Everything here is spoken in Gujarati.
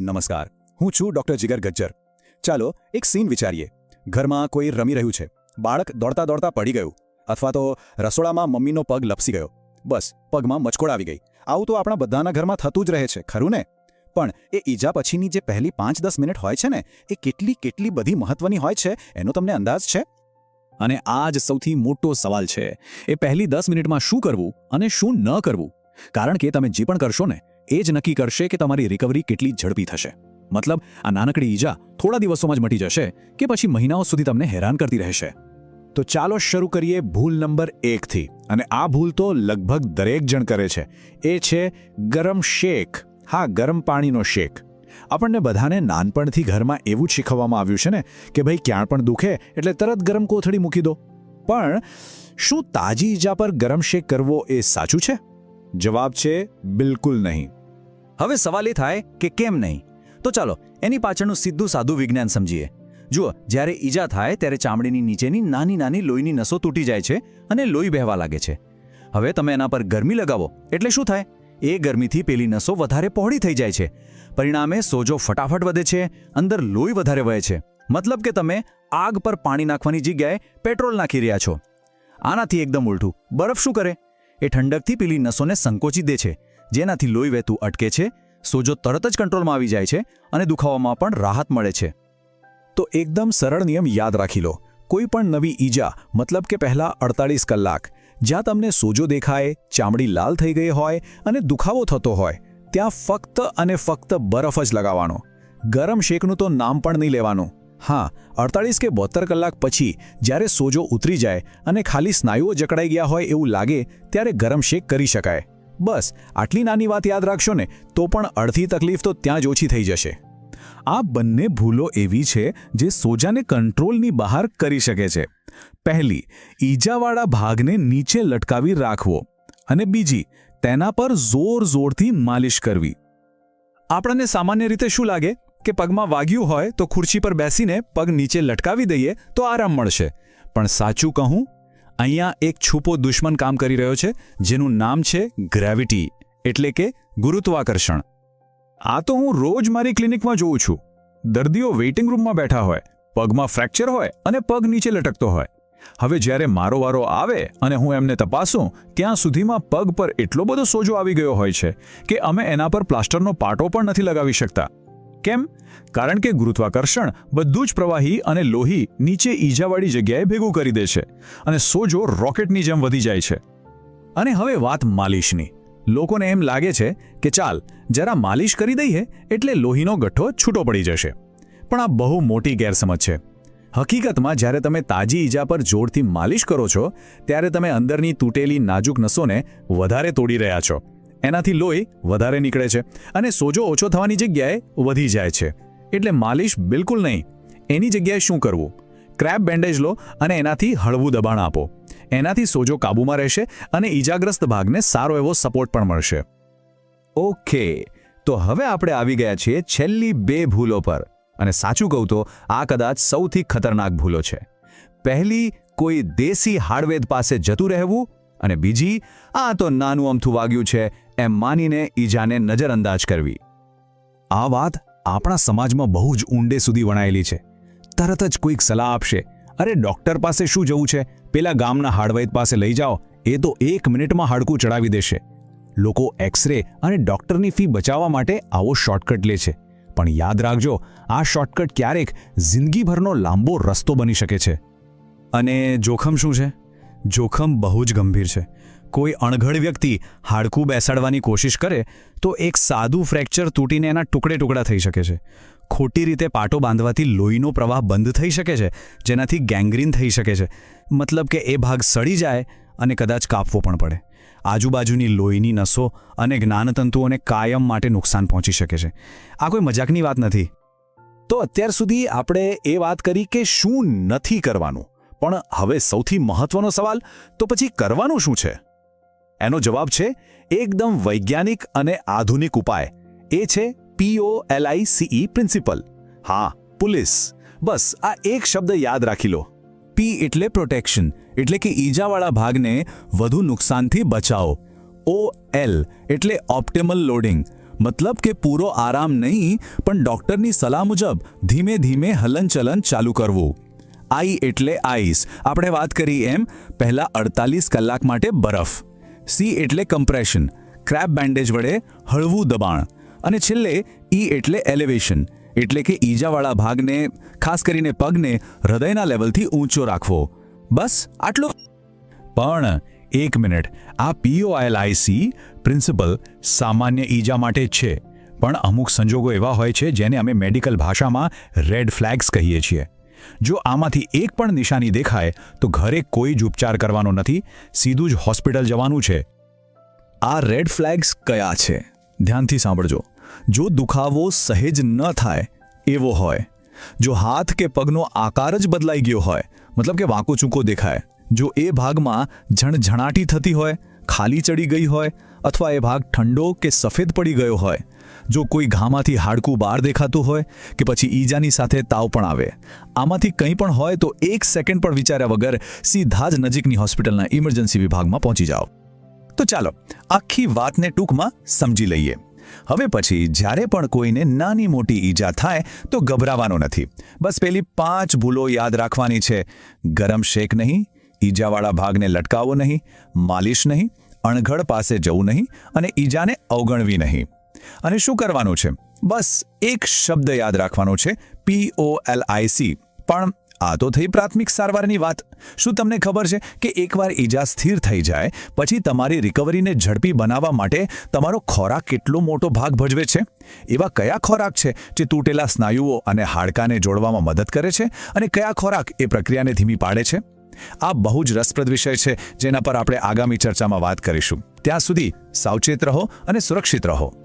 નમસ્કાર, હું છું ડોક્ટર જીગર ગજ્જર. ચાલો એક સીન વિચારીએ. ઘરમાં કોઈ રમી રહ્યું છે. બાળક દોડતા દોડતા પડી ગયું. અથવા તો રસોડામાં મમ્મીનો પગ લપસી ગયો. બસ, પગમાં મચકોડ આવી ગઈ. આવું તો આપણા બધાના ઘરમાં થતું જ રહે છે, ખરું ને? પણ એ ઈજા પછીની જે પહેલી પાંચ દસ મિનિટ હોય છે ને, એ કેટલી કેટલી બધી મહત્વની હોય છે, એનો તમને અંદાજ છે? અને આ જ સૌથી મોટો સવાલ છે. એ પહેલી દસ મિનિટમાં શું કરવું અને શું ન કરવું? કારણ કે તમે જે પણ કરશો ને એ જ નક્કી કરશે કે તમારી રિકવરી કેટલી ઝડપી થશે. મતલબ, આ નાનકડી ઈજા થોડા દિવસોમાં જ મટી જશે કે પછી મહિનાઓ સુધી તમને હેરાન કરતી રહેશે. તો ચાલો શરૂ કરીએ ભૂલ નંબર એકથી અને આ ભૂલ તો લગભગ દરેક જણ કરે છે. એ છે ગરમ શેક. હા, ગરમ પાણીનો શેક. આપણને બધાને નાનપણથી ઘરમાં એવું જ શીખવવામાં આવ્યું છે ને કે ભાઈ ક્યાં પણ દુખે એટલે તરત ગરમ કોથળી મૂકી દો. પણ શું તાજી ઈજા પર ગરમ શેક કરવો એ સાચું છે? જવાબ છે, બિલકુલ નહીં. હવે સવાલ એ થાય કે કેમ નહીં? તો ચાલો, એની પાછળનું સીધું સાદું વિજ્ઞાન સમજીએ. જુઓ, જ્યારે ઈજા થાય ત્યારે ચામડીની નીચેની નાની નાની લોહીની નસો તૂટી જાય છે અને લોહી વહેવા લાગે છે. હવે તમે એના પર ગરમી લગાવો, એટલે શું થાય? એ ગરમીથી પેલી નસો વધારે પહોળી થઈ જાય છે. પરિણામે સોજો ફટાફટ વધે છે, અંદર લોહી વધારે વહે છે. મતલબ કે તમે આગ પર પાણી નાખવાની જગ્યાએ પેટ્રોલ નાખી રહ્યા છો. આનાથી એકદમ ઉલટું. બરફ શું કરે? એ ઠંડકથી પેલી નસોને સંકોચી દે છે. જેનાથી લોહી વહેતું અટકે છે, સોજો તરત જ કંટ્રોલમાં આવી જાય છે અને દુખાવામાં પણ રાહત મળે છે. તો એકદમ સરળ નિયમ યાદ રાખી લો. કોઈ પણ નવી ઈજા, મતલબ કે પહેલાં અડતાળીસ કલાક, જ્યાં તમને સોજો દેખાય, ચામડી લાલ થઈ ગઈ હોય અને દુખાવો થતો હોય, ત્યાં ફક્ત અને ફક્ત બરફ જ લગાવવાનો. ગરમ શેકનું તો નામ પણ નહીં લેવાનું. હા, અડતાળીસ કે બોતેર કલાક પછી, જ્યારે સોજો ઉતરી જાય અને ખાલી સ્નાયુઓ જકડાઈ ગયા હોય એવું લાગે, ત્યારે ગરમ શેક કરી શકાય. બસ, આટલી નાની વાત યાદ રાખશો ને તો પણ અડધી તકલીફ તો ત્યાં જ ઓછી થઈ જશે. આ બંને ભૂલો એવી છે જે સોજાને કંટ્રોલની બહાર કરી શકે છે. પહેલી, ઈજાવાળા ભાગને નીચે લટકાવી રાખવો. અને બીજી, તેના પર જોર જોરથી માલિશ કરવી. આપણને સામાન્ય રીતે શું લાગે? કે પગમાં વાગ્યું હોય તો ખુરશી પર બેસીને પગ નીચે લટકાવી દઈએ તો આરામ મળશે. પણ સાચું કહું અહીંયા એક છુપો દુશ્મન કામ કરી રહ્યો છે, જેનું નામ છે ગ્રેવિટી એટલે કે ગુરુત્વાકર્ષણ. આ તો હું રોજ મારી ક્લિનિકમાં જોઉં છું. દર્દીઓ વેઇટિંગ રૂમમાં બેઠા હોય, પગમાં ફ્રેક્ચર હોય અને પગ નીચે લટકતો હોય. હવે જ્યારે મારો વારો આવે અને હું એમને તપાસું, ત્યાં સુધીમાં પગ પર એટલો બધો સોજો આવી ગયો હોય છે કે અમે એના પર પ્લાસ્ટરનો પાટો પણ નથી લગાવી શકતા. કેમ? કારણ કે ગુરુત્વાકર્ષણ બધું જ પ્રવાહી અને લોહી નીચે ઈજાવાળી જગ્યાએ ભેગું કરી દે છે અને સોજો રોકેટની જેમ વધી જાય છે. અને હવે વાત માલિશની. લોકોને એમ લાગે છે કે ચાલ, જરા માલિશ કરી દઈએ એટલે લોહીનો ગઠ્ઠો છૂટો પડી જશે. પણ આ બહુ મોટી ગેરસમજ છે. હકીકતમાં જ્યારે તમે તાજી ઈજા પર જોરથી માલિશ કરો છો, ત્યારે તમે અંદરની તૂટેલી નાજુક નસોને વધારે તોડી રહ્યા છો. એનાથી લોહી વધારે નીકળે છે અને સોજો ઓછો થવાની જગ્યાએ વધી જાય છે. એટલે માલિશ બિલકુલ નહીં. એની જગ્યાએ શું કરવું? ક્રેબ બેન્ડેજ લો અને એનાથી હળવું દબાણ આપો. એનાથી સોજો કાબૂમાં રહેશે અને ઈજાગ્રસ્ત ભાગને સારો એવો સપોર્ટ પણ મળશે. ઓકે. તો હવે આપણે આવી ગયા છીએ છેલ્લી બે ભૂલો પર. અને સાચું કહું તો, આ કદાચ સૌથી ખતરનાક ભૂલો છે. પહેલી, કોઈ દેશી હાડવેદ પાસે જતું રહેવું અને બીજી, આ તો નાનું અમથું વાગ્યું છે એમ માનીને ઈજાને નજરઅંદાજ કરવી. આ વાત આપણા સમાજમાં બહુ જ ઊંડે સુધી વણાયેલી છે. તરત જ કોઈક સલાહ આપશે. અરે, ડોક્ટર પાસે શું જવું છે? પેલા ગામના હાડવૈદ પાસે લઈ જાઓ. એ તો એક મિનિટમાં હાડકું ચડાવી દેશે. લોકો એક્સરે અને ડૉક્ટરની ફી બચાવવા માટે આવો શોર્ટકટ લે છે. પણ યાદ રાખજો, આ શોર્ટકટ ક્યારેક જિંદગીભરનો લાંબો રસ્તો બની શકે છે. અને જોખમ શું છે? જોખમ બહુ જ ગંભીર છે. કોઈ અણઘડ વ્યક્તિ હાડકું બેસાડવાની કોશિશ કરે, તો એક સાદું ફ્રેક્ચર તૂટીને એના ટુકડે ટુકડા થઈ શકે છે. ખોટી રીતે પાટો બાંધવાથી લોહીનો પ્રવાહ બંધ થઈ શકે છે, જેનાથી ગેંગ્રીન થઈ શકે છે. મતલબ કે એ ભાગ સડી જાય અને કદાચ કાપવો પણ પડે. આજુબાજુની લોહીની નસો અને જ્ઞાનતંતુઓને કાયમ માટે નુકસાન પહોંચી શકે છે. આ કોઈ મજાકની વાત નથી. તો અત્યાર સુધી આપણે એ વાત કરી કે શું નથી કરવાનું. પણ હવે સૌથી મહત્વનો સવાલ, તો પછી કરવાનું શું છે? એનો જવાબ છે એકદમ વૈજ્ઞાનિક અને આધુનિક ઉપાય. એ છે પીઓએલઆઈસીઈ પ્રિન્સિપલ. હા, પોલીસ. બસ, આ એક શબ્દ યાદ રાખી લો. પી એટલે પ્રોટેક્શન, એટલે કે ઈજાવાળા ભાગને વધુ નુકસાનથી બચાવો. ઓ એલ એટલે ઓપ્ટિમલ લોડિંગ, મતલબ કે પૂરો આરામ નહીં, પણ ડૉક્ટરની સલાહ મુજબ ધીમે ધીમે હલનચલન ચાલુ કરવું. આઈ એટલે આઈસ. આપણે વાત કરી એમ પહેલાં અડતાલીસ કલાક માટે બરફ. સી એટલે કમ્પ્રેશન ક્રેપ બેન્ડેજ વડે હળવું દબાણ, અને છેલ્લે ઈ એટલે એલિવેશન, એટલે કે ઈજાવાળા ભાગને, ખાસ કરીને પગને, હૃદયના લેવલથી ઊંચો રાખવો. બસ, આટલો. પણ, એક મિનિટ. આ પીઓઆઈએલઆઈસી પ્રિન્સિપલ સામાન્ય ઈજા માટે જ છે, પણ અમુક સંજોગો એવા હોય છે જેને અમે મેડિકલ ભાષામાં રેડ ફ્લેગ્સ કહીએ છીએ. જો આમાંથી એક પણ નિશાની દેખાય, તો ઘરે કોઈ જ ઉપચાર કરવાનો નથી, સીધું જ હોસ્પિટલ જવાનું છે. આ રેડ ફ્લેગ્સ કયા છે? ધ્યાનથી સાંભળજો. જો દુખાવો સહેજ ન થાય, એવો હોય. જો હાથ કે પગનો આકાર જ બદલાઈ ગયો હોય, મતલબ કે વાંકો ચૂકો દેખાય. જો એ ભાગમાં ઝણઝણાટી થતી હોય, ખાલી ચડી ગઈ હોય અથવા એ ભાગ ઠંડો કે સફેદ પડી ગયો હોય. જો કોઈ ઘામાંથી હાડકું બહાર દેખાતું હોય કે પછી ઈજાની સાથે તાવ પણ આવે. આમાંથી કંઈ પણ હોય તો એક સેકન્ડ પણ વિચાર્યા વગર સીધા જ નજીકની હોસ્પિટલના ઇમરજન્સી વિભાગમાં પહોંચી જાઓ. તો ચાલો, આખી વાતને ટૂંકમાં સમજી લઈએ. હવે પછી જ્યારે પણ કોઈને નાની મોટી ઈજા થાય તો ગભરાવાનો નથી. બસ પેલી પાંચ ભૂલો યાદ રાખવાની છે. ગરમ શેક નહીં, ઈજાવાળા ભાગને લટકાવો નહીં, માલિશ નહીં અણઘડ પાસે જવું નહીં અને ઈજાને અવગણવી નહીં. અને શું કરવાનું છે? બસ એક શબ્દ યાદ રાખવાનો છે પી ઓ એલ આઈ સી પણ આ તો થઈ પ્રાથમિક સારવારની વાત. શું તમને ખબર છે કે એકવાર ઈજા સ્થિર થઈ જાય, પછી તમારી રિકવરીને ઝડપી બનાવવા માટે તમારો ખોરાક કેટલો મોટો ભાગ ભજવે છે? એવા કયા ખોરાક છે જે તૂટેલા સ્નાયુઓ અને હાડકાને જોડવામાં મદદ કરે છે અને કયા ખોરાક એ પ્રક્રિયાને ધીમી પાડે છે? આ બહુ જ રસપ્રદ વિષય છે, જેના પર આપણે આગામી ચર્ચામાં વાત કરીશું. ત્યાં સુધી સાવચેત રહો અને સુરક્ષિત રહો.